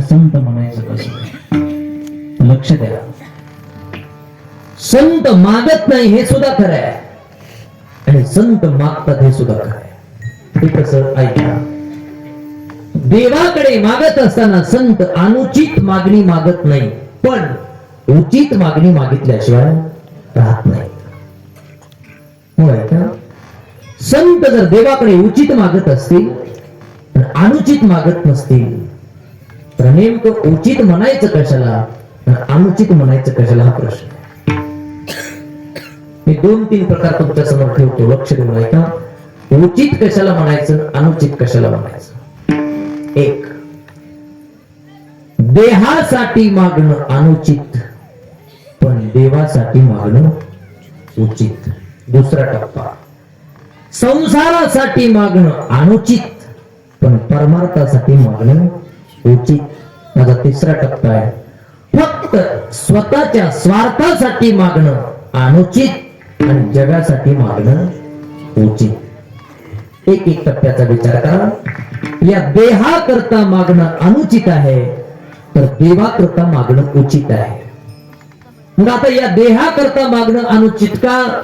त्याला संत म्हणायचं कसं लक्ष द्या. संत मागत नाही हे सुद्धा खरं आहे. आणि संत मागतात हे सुद्धा खरं आहे. हे कसं ऐका. देवाकडे मागत असताना संत अनुचित मागणी मागत नाही पण उचित मागणी मागितल्याशिवाय राहत नाही. हो संत जर देवाकडे उचित मागत असतील पण अनुचित मागत नसतील. नेमकं उचित म्हणायचं कशाला? अनुचित म्हणायचं कशाला हा प्रश्न? मी दोन तीन प्रकार तुमच्यासमोर ठेवतो. लक्ष देऊन ऐका. उचित कशाला म्हणायचं? अनुचित कशाला म्हणायचं? एक देहासाठी मागणं अनुचित पण देवासाठी मागणं उचित. दुसरा टप्पा संसारासाठी मागणं अनुचित पण परमार्थासाठी मागणं याची माझा तिसरा टप्पा आहे. फक्त स्वतःच्या स्वार्थासाठी मागणं अनुचित आणि जगासाठी मागणं उचित. एक एक टप्प्याचा विचार करा. या देहाकरता मागणं अनुचित आहे तर देवाकरता मागणं उचित आहे. मग आता या देहाकरता मागणं अनुचित का?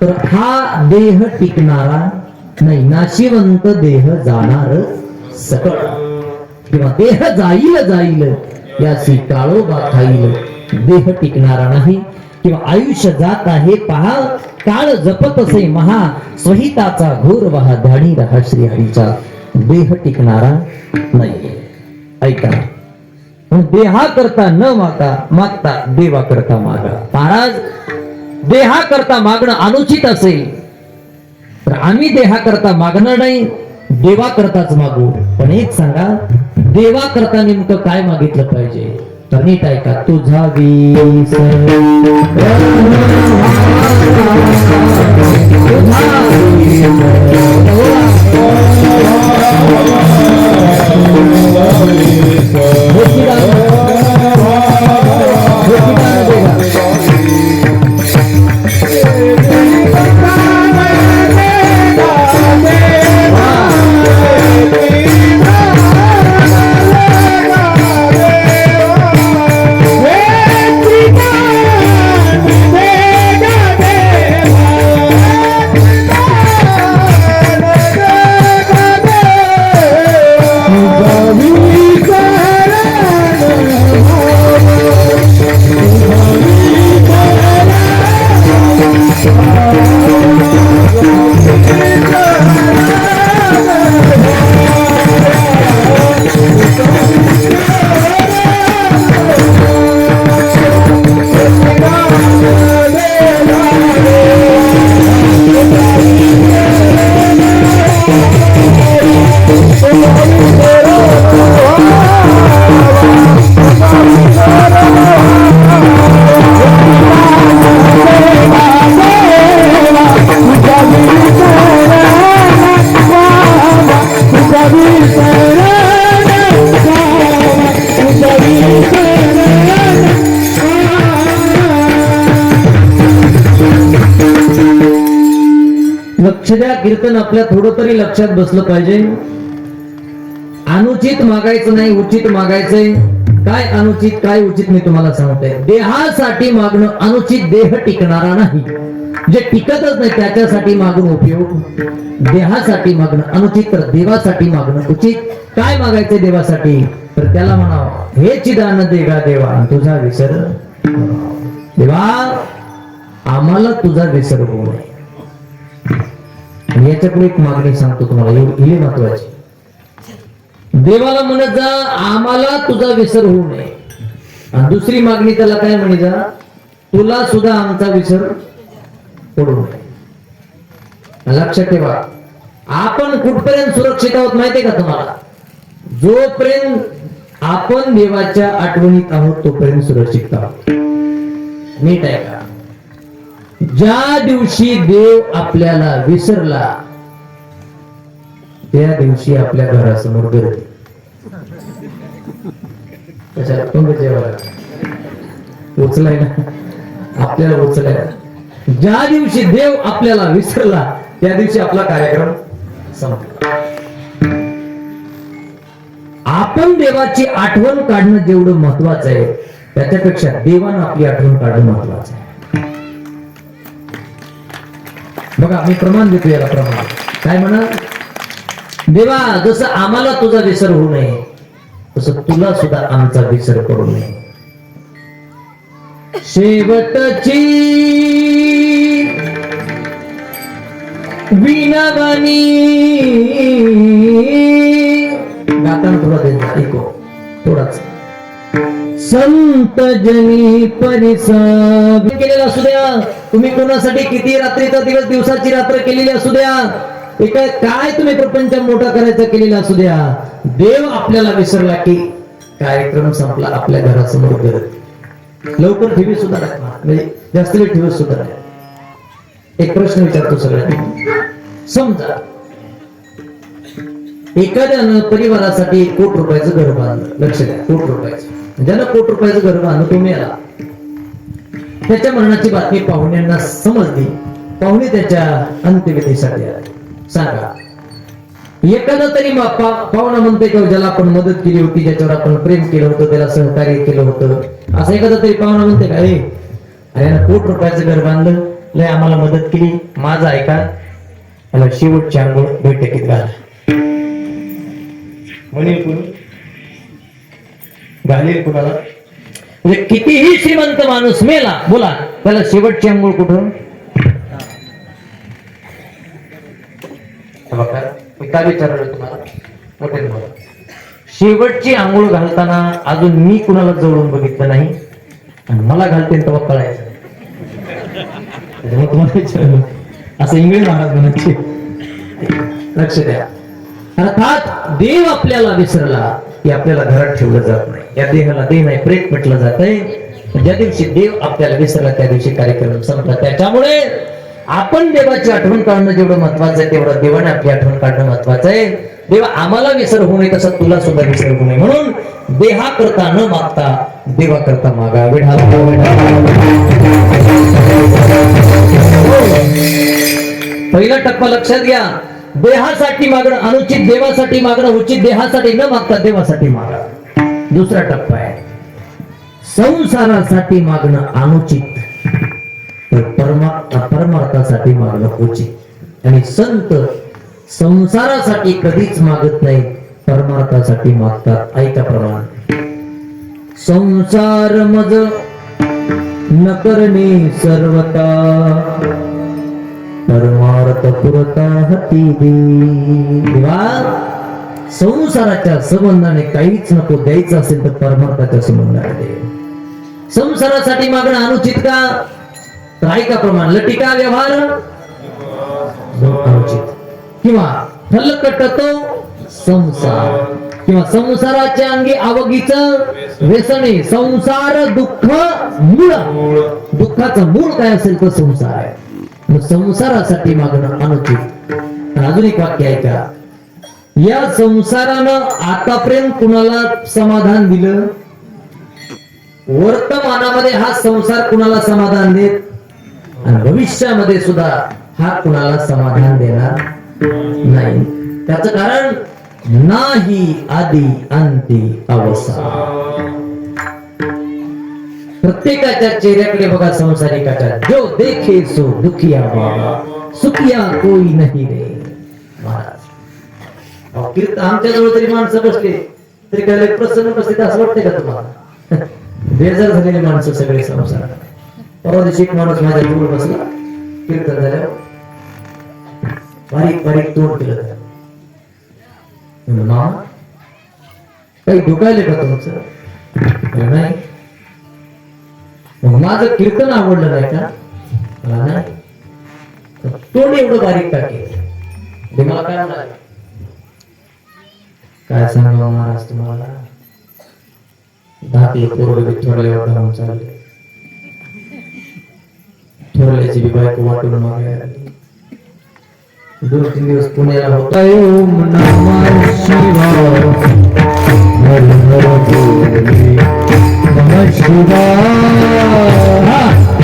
तर हा देह टिकणारा नाही नाशिवंत देह जाणार सकळ. किंवा देह जाईल जाईल. याची काळोबा खाईल. देह टिकणारा नाही. किंवा आयुष्य जात आहे पहा. काळ जपत असे महा. स्वहिताचा घोर वहा धाडी रहा श्रीहरीचा. देह टिकणारा नाही ऐका. देहा करता न मागता मागता देवा करता मागा. महाराज देहा करता मागणं अनुचित असेल. तर आम्ही देहा करता मागणार नाही देवा करताच मागू. पण एक सांगा देवा करता नेमकं काय मागितलं पाहिजे? तर नीट ऐका तुझा वीस. लक्ष द्या कीर्तन आपल्या थोडं तरी लक्षात बसलं पाहिजे. अनुचित मागायचं नाही उचित मागायचंय. काय अनुचित काय उचित मी तुम्हाला सांगतोय. देहासाठी मागणं अनुचित देह टिकणारा नाही. जे टिकतच नाही त्याच्यासाठी मागून उपयोग. देहासाठी मागणं अनुचित तर देवासाठी मागणं उचित. काय मागायचंय देवासाठी? तर त्याला म्हणावं हे चिदान देगा देवा तुझा विसर देवा आम्हाला तुझा विसर होऊ नये. आणि एक मागणी सांगतो तुम्हाला हे महत्वाची देवाला म्हणत जा आम्हाला तुझा विसर होऊ नये. आणि दुसरी मागणी त्याला काय म्हणे जा तुला सुद्धा आमचा विसर पडू नये. लक्षात ठेवा आपण कुठपर्यंत सुरक्षित आहोत माहितीये का तुम्हाला? जोपर्यंत आपण देवाच्या आठवणीत आहोत तोपर्यंत सुरक्षित आहोत. नीट आहे का? ज्या दिवशी देव आपल्याला विसरला त्या दिवशी आपल्या घरासमोर गर्दी. कशाला? जेवायला. उचलाय ना. आपल्याला उचलाय. ज्या दिवशी देव आपल्याला विसरला त्या दिवशी आपला कार्यक्रम संपला. आपण देवाची आठवण काढणं जेवढं महत्वाचं आहे त्याच्यापेक्षा देवानं आपली आठवण काढणं महत्वाचं आहे. बघा मी प्रमाण देतो याला प्रमाण. काय म्हणा? देवा जसं आम्हाला तुझा विसर होऊ नये तसं तुला सुद्धा आमचा विसर करू नये. शेवटची विनवणी गाताना तुला देत ऐको. थोडाच. संत जनी परिसर. केलेला असू द्या. तुम्ही कोणासाठी किती रात्रीचा दिवस दिवसाची रात्र केलेली असू द्या. एका काय तुम्ही प्रपंच मोठा करायचा केलेला असू द्या. देव आपल्याला विसरला की कार्यक्रम संपला आपल्या घरासमोर करत लवकर ठेवी सुद्धा म्हणजे जास्त वेळ ठेवी सुद्धा एक प्रश्न विचारतो सगळ्यांना. समजा एखाद्यानं परिवारासाठी एक कोट रुपयाचं घर बांधलं. लक्ष द्या कोट रुपयाचं. ज्याला कोट रुपयाचं घर बांधलं तुम्ही मिळाला त्याच्या मरणाची बातमी पाहुण्यांना समजली. पाहुणे त्याच्या अंत्यविधीसाठी आले. सांगा. एखादा तरी बाप्पा पाहुणा म्हणते की ज्याला आपण मदत केली होती ज्याच्यावर आपण प्रेम केलं होतं त्याला सहकार्य केलं होतं. असं एखादा तरी पाहुणा म्हणते का अरे अरे कोट रुपयाचं घर बांधलं. लय आम्हाला मदत केली. माझं ऐका. याला शेवटची आंघोळ बैठकीत घाला. म्हणे कोणी घालेल कुणाला म्हणजे कितीही श्रीमंत माणूस मेला बोला. त्याला शेवटची बघा, मी काय विचारलं तुम्हाला? मोठे बोला शेवटची आंघोळ घालताना अजून मी कुणाला जवळून बघितलं नाही? आणि मला घालते तेव्हा कळायचं. तुम्हाला विचारलं. असं इंग्लिश महाराज म्हणायचे. लक्ष द्या. अर्थात देव आपल्याला विसरला. की आपल्याला घरात ठेवलं जात नाही. या देहाला देह नाही प्रेत म्हटलं जात आहे ज्या दिवशी देव आपल्याला विसरला त्या दिवशी कार्यक्रम संपला. त्याच्यामुळे आपण देवाची आठवण काढणं जेवढं महत्वाचं आहे तेवढं देवाने आपली आठवण काढणं महत्वाचं आहे. देवा आम्हाला विसर होऊ नये तसं तुला सुद्धा विसर होऊ नये. म्हणून देहा करता न मागता देवा करता मागा विढा. पहिला टप्पा लक्षात घ्या. देहासाठी मागणं अनुचित देवासाठी मागणं उचित देहासाठी न मागता देवासाठी मागा दुसरा टप्पा आहे. संसारासाठी मागणं अनुचित तर परमा परमार्थासाठी मागणं उचित. आणि संत संसारासाठी कधीच मागत नाही परमार्थासाठी मागतात. ऐका प्रमाण. संसार मज न करणे सर्वता परमार्थ पुरता हती देवा संसाराच्या संबंधाने काहीच नको द्यायचं असेल तर परमार्थाच्या संबंधाने दे. संसारासाठी मागणं अनुचित का? तर ऐका प्रमाण लटिका व्यवहार अनुचित. किंवा फलकट तो संसार. किंवा संसाराच्या अंगी आवगीच व्यसने संसार दुःख मूळ. दुःखाचं मूळ काय असेल तर संसार आहे. मग संसारासाठी मागणं अनुचित अजून एक वाक्य आहे का या संसारानं आतापर्यंत कुणाला समाधान दिलं? वर्तमानामध्ये हा संसार कुणाला समाधान देत? आणि भविष्यामध्ये सुद्धा हा कुणाला समाधान देणार नाही. त्याच कारण नाही आदी अंती अवसान प्रत्येकाच्या चेहऱ्याकडे बघा संसारिकाच्या. जो देखे सो दुखिया बाबा सुखिया कोई नाही रे. महाराज. अहो, आमच्याजवळ तरी माणसं बसले. तरी काय प्रसन्न बसले असं वाटतंय का तुम्हाला? बेजार झालेले माणसं सगळे संसार परवा दिवशी एक माणूस माझ्या जवळ बसला. कीर्तन झाल्यावर बारीक बारीक तोंड केलं काही डोकायले का तुमचं? नाही. माझं कीर्तन आवडलं नाही का? मला नाही. तोंड एवढं बारीक का केलं काय सांगावं महाराज तुम्हाला? धाकले कोरडे थोरले वाटावून चालले. थोरल्याची बी बायको वाटून मागायला दोन तीन दिवस पुण्याला होता ओम नमः शिवाय. हर हर बोले नमः शिवाय नमः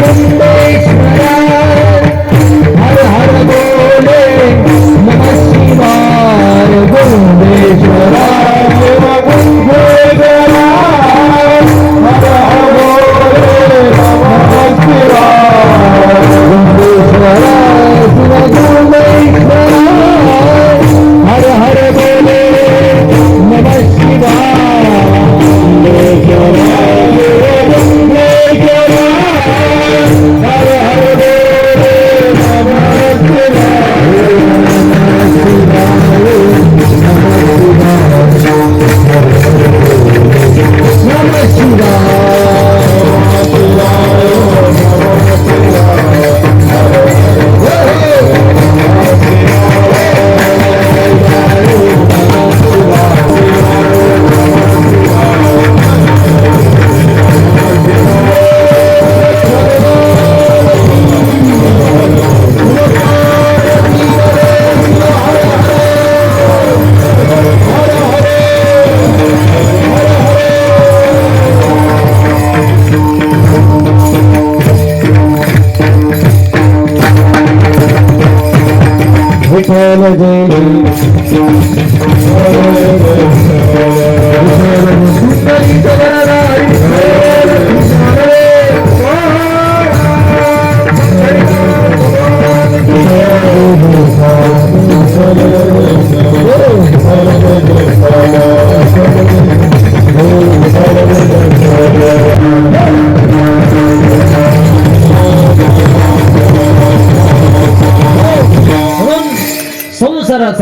கொண்ட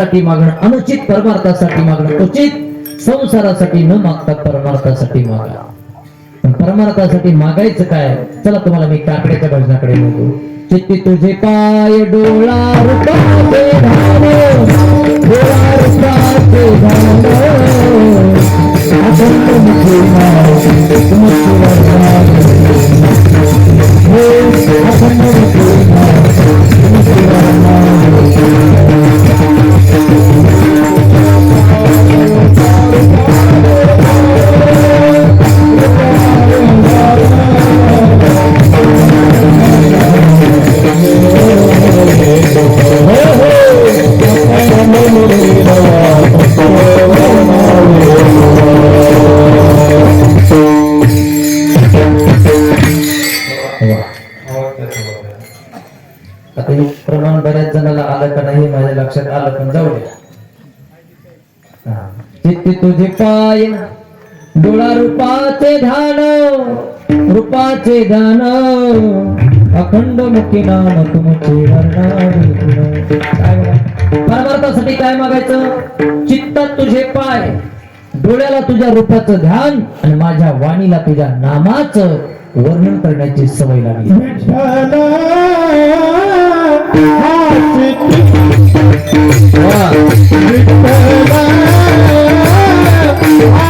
संसारासाठी मागणं अनुचित परमार्थासाठी मागणं उचित. संसारासाठी न मागता परमार्थासाठी मागा. परमार्थासाठी मागायचं काय? चला तुम्हाला मी काकड्याच्या भजनाकडे बघू चित्ती तुझे पाय डोळा रूपाचे धान डोळा तुझे पाय डोळा रूपाचे धान रूपाचे दान अखंड मुखी नाम तुमचे परमार्थासाठी काय मागायचं? चित्तात तुझे पाय डोळ्याला तुझ्या रूपाचं ध्यान आणि माझ्या वाणीला तुझ्या नामाचं वर्णन करण्याची सवय लागली.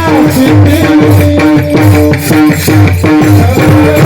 Thank you.